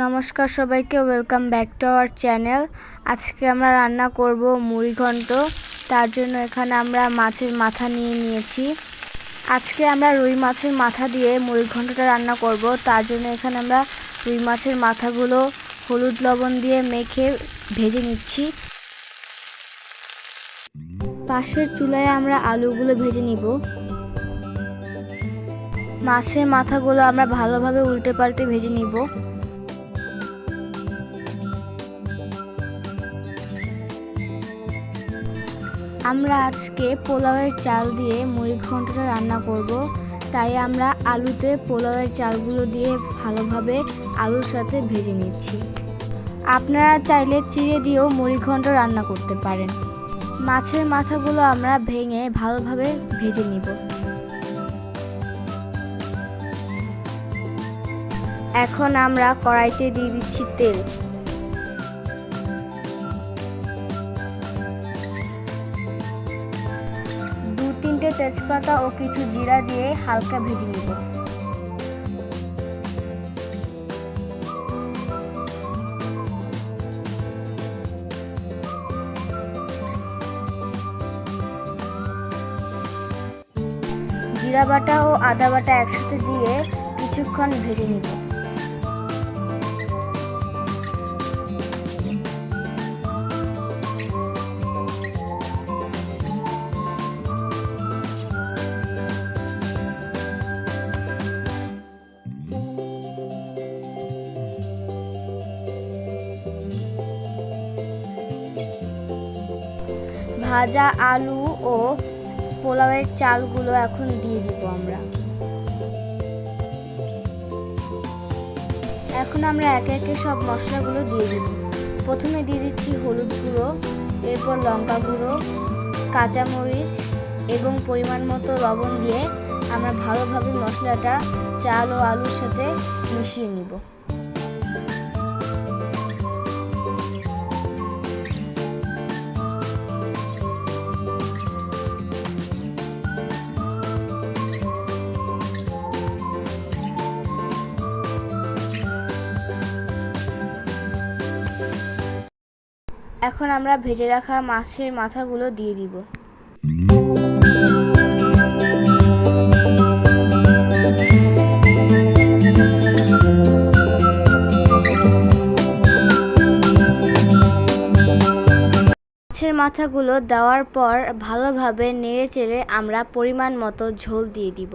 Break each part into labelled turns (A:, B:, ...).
A: নমস্কার সবাইকে welcome back to our channel আজকে আমরা রান্না করব মুড়ি ঘন্ট। তার জন্য এখানে আমরা মাছের মাথা নিয়ে নিয়েছি। আজকে আমরা রুই মাছের মাথা দিয়ে মুড়ি ঘন্টটা রান্না করব। তার জন্য এখানে আমরা রুই মাছের মাথাগুলো হলুদ লবণ দিয়ে মেখে ভেজে নিচ্ছি। পাশের চুলায় আমরা আলুগুলো ভেজে নিব। মাছের মাথাগুলো আমরা ভালোভাবে উল্টে পাল্টে ভেজে নিব। আমরা আজকে পোলাওয়ের চাল দিয়ে মুড়ি ঘন্টটা রান্না করব। তাই আমরা আলুতে পোলাওয়ের চালগুলো দিয়ে ভালোভাবে আলুর সাথে ভেজে নিচ্ছি। আপনারা চাইলে চিড়ে দিয়েও মুড়ি ঘন্ট রান্না করতে পারেন। মাছের মাথাগুলো আমরা ভেঙে ভালোভাবে ভেজে নিব। এখন আমরা কড়াইতে দিয়ে দিচ্ছি তেল। তিনটে তেজপাতা ও কিছু জিরা দিয়ে হালকা ভেজে নিব। জিরা বাটা ও আদা বাটা একসাথে দিয়ে কিছুক্ষণ ভেজে নিব। ভাজা আলু ও পোলাওয়ের চালগুলো এখন দিয়ে দিব আমরা। এখন আমরা একে একে সব মশলাগুলো দিয়ে দিব। প্রথমে দিয়ে দিচ্ছি হলুদ গুঁড়ো, এরপর লঙ্কা গুঁড়ো, কাঁচামরিচ এবং পরিমাণ মতো লবণ দিয়ে আমরা ভালোভাবে মশলাটা চাল ও আলুর সাথে মিশিয়ে নিব। এখন আমরা ভেজে রাখা মাছের মাথাগুলো দিয়ে দিব। মাছের মাথাগুলো দেওয়ার পর ভালোভাবে নেড়ে চেড়ে আমরা পরিমাণ মতো ঝোল দিয়ে দিব।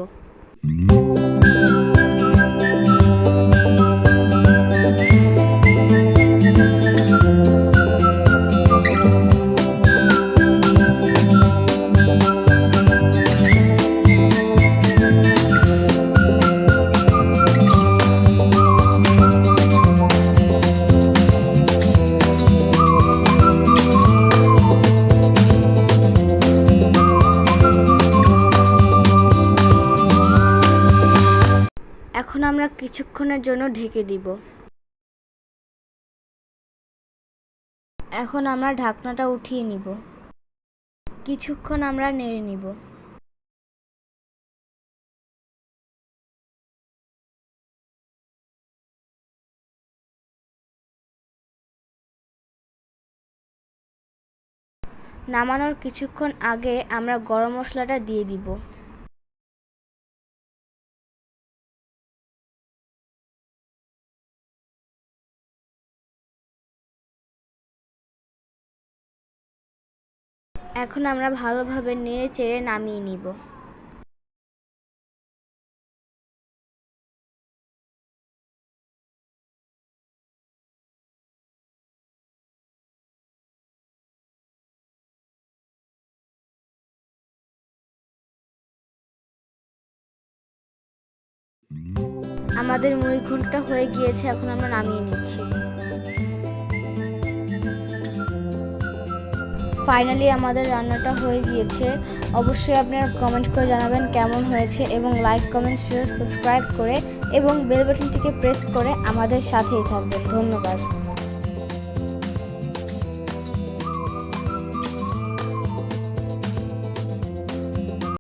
A: আমরা কিছুক্ষণের জন্য ঢেকে দিব। এখন আমরা ঢাকনাটা উঠিয়ে নিব। কিছুক্ষণ আমরা নেড়ে নিব। নামানোর কিছুক্ষণ আগে আমরা গরম মশলাটা দিয়ে দিব। এখন আমরা ভালোভাবে নেড়ে চেড়ে নামিয়ে নিব। আমাদের মুড়ি ঘন্টটা হয়ে গিয়েছে, এখন আমরা নামিয়ে নিচ্ছি। ফাইনালি আমাদের রান্নাটা হয়ে গিয়েছে। অবশ্যই আপনারা কমেন্ট করে জানাবেন কেমন হয়েছে এবং লাইক কমেন্ট শেয়ার সাবস্ক্রাইব করে এবং বেল বাটনটিকে প্রেস করে আমাদের সাথেই থাকবেন। ধন্যবাদ।